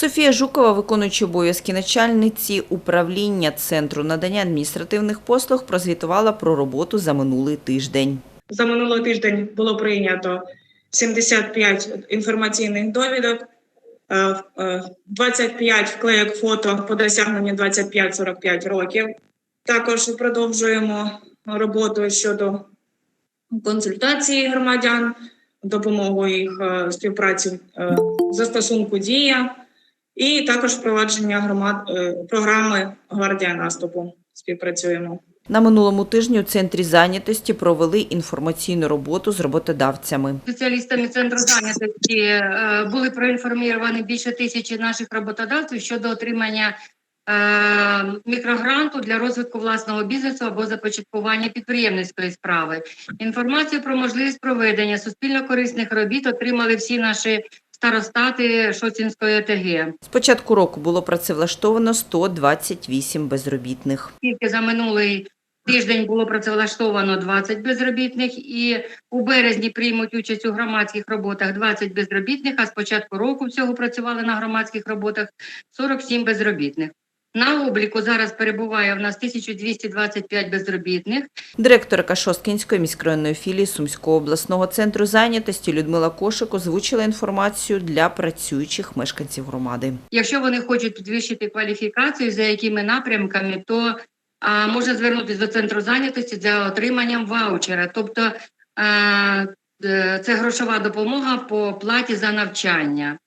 Софія Жукова, виконуючи обов'язки начальниці управління Центру надання адміністративних послуг, прозвітувала про роботу за минулий тиждень. За минулий тиждень було прийнято 75 інформаційних довідок, е, е, 25 вклеєк фото по досягненню 25-45 років. Також продовжуємо роботу щодо консультації громадян, допомогу їх е, співпраці е, застосунку дія, і також впровадження громад е, програми Гвардія наступу. Співпрацюємо. На минулому тижні у центрі зайнятості провели інформаційну роботу з роботодавцями. спеціалістами центру зайнятості е, були проінформовані більше тисячі наших роботодавців щодо отримання е, мікрогранту для розвитку власного бізнесу або започаткування підприємницької справи. Інформацію про можливість проведення суспільно корисних робіт отримали всі наші старостати Шоцінської ОТГ. З початку року було працевлаштовано 128 безробітних. Тільки за минулий тиждень було працевлаштовано 20 безробітних, і у березні приймуть участь у громадських роботах 20 безробітних. А з початку року всього працювали на громадських роботах 47 безробітних. На обліку зараз перебуває в нас 1225 безробітних. Директорка Шосткінської міськрайонної філії Сумського обласного центру зайнятості Людмила Кошик озвучила інформацію для працюючих мешканців громади. Якщо вони хочуть підвищити кваліфікацію, за якими напрямками, то а, можна звернутися до центру зайнятості за отриманням ваучера. Тобто а, е, це грошова допомога по платі за навчання.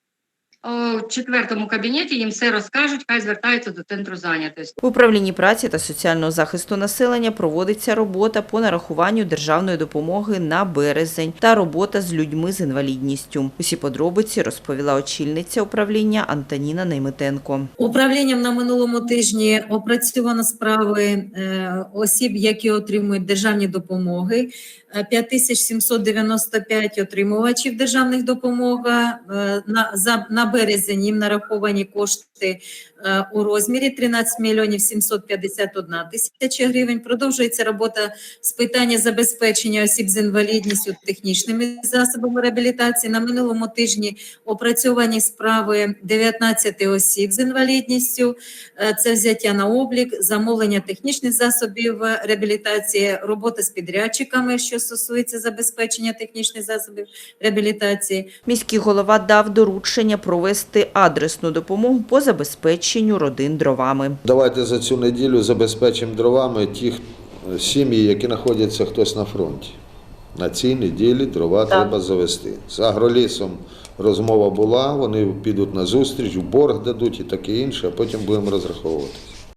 У четвертому кабінеті їм все розкажуть, хай звертаються до центру зайнятості. В управлінні праці та соціального захисту населення проводиться робота по нарахуванню державної допомоги на березень та робота з людьми з інвалідністю. Усі подробиці розповіла очільниця управління Антоніна Нейметенко. Управлінням на минулому тижні опрацьовано справи е, осіб, які отримують державні допомоги. Е, 5795 отримувачів державних допомог. Е, На, за, на березень їм нараховані кошти е, у розмірі 13 мільйонів 751 тисяча гривень. Продовжується робота з питання забезпечення осіб з інвалідністю технічними засобами реабілітації. На минулому тижні опрацьовані справи 19 осіб з інвалідністю. Е, Це взяття на облік, замовлення технічних засобів е, реабілітації, робота з підрядчиками, що стосується забезпечення технічних засобів реабілітації. Міський голова дав доручення провести адресну допомогу по забезпеченню родин дровами. Давайте за цю неділю забезпечимо дровами ті е, сім'ї, які знаходяться хтось на фронті. На цій неділі дрова треба завести. З агролісом розмова була, вони підуть на зустріч, в борг дадуть і таке інше, а потім будемо розраховуватися.